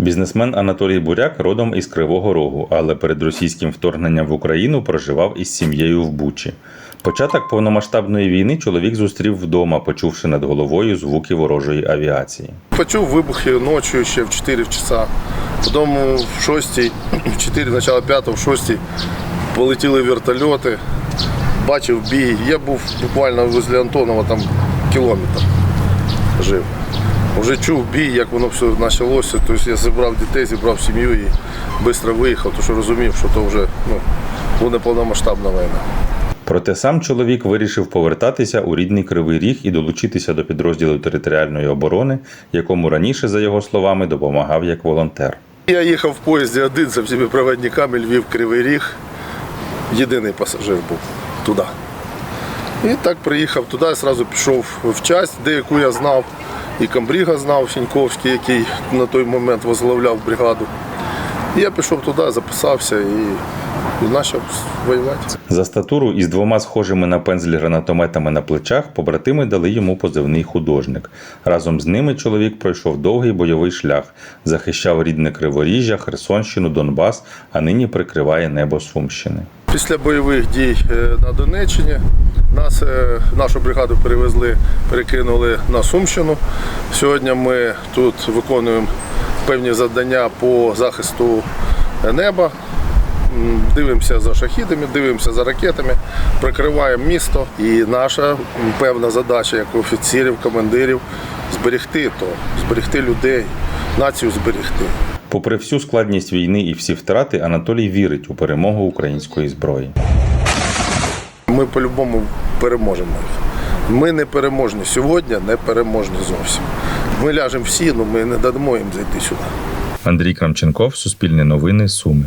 Бізнесмен Анатолій Буряк родом із Кривого Рогу, але перед російським вторгненням в Україну проживав із сім'єю в Бучі. Початок повномасштабної війни чоловік зустрів вдома, почувши над головою звуки ворожої авіації. Почув вибухи ночі ще в 4 часа. Потім в 6, в 4, начало 5, в 6 полетіли вертольоти, бачив бій. Я був буквально возле Антонова там кілометр жив. Вже чув бій, як воно все почалося. Тобто я зібрав дітей, зібрав сім'ю і швидко виїхав, тому що розумів, що то вже ну, буде повномасштабна війна. Проте сам чоловік вирішив повертатися у рідний Кривий Ріг і долучитися до підрозділу територіальної оборони, якому раніше, за його словами, допомагав як волонтер. Я їхав в поїзді один за всіми проводниками Львів Кривий Ріг. Єдиний пасажир був туди. І так приїхав туди, одразу пішов в часть, деяку я знав. І комбріга знав Сіньковський, який на той момент возглавляв бригаду. І я пішов туди, записався і, і почав воювати. За статуру із двома схожими на пензлі гранатометами на плечах побратими дали йому позивний художник. Разом з ними чоловік пройшов довгий бойовий шлях, захищав рідне Криворіжжя, Херсонщину, Донбас, а нині прикриває небо Сумщини. Після бойових дій е, на Донеччині нас, е, нашу бригаду перевезли, перекинули на Сумщину. Сьогодні ми тут виконуємо певні завдання по захисту неба. Дивимося за шахідами, дивимося за ракетами, прикриваємо місто. І наша певна задача як офіцерів, командирів зберегти то, зберегти людей, націю зберегти. Попри всю складність війни і всі втрати, Анатолій вірить у перемогу української зброї. Ми по-любому переможемо. Ми не переможні сьогодні, не переможні зовсім. Ми ляжемо всі, але ми не дамо їм зайти сюди. Андрій Крамченков, Суспільне новини, Суми.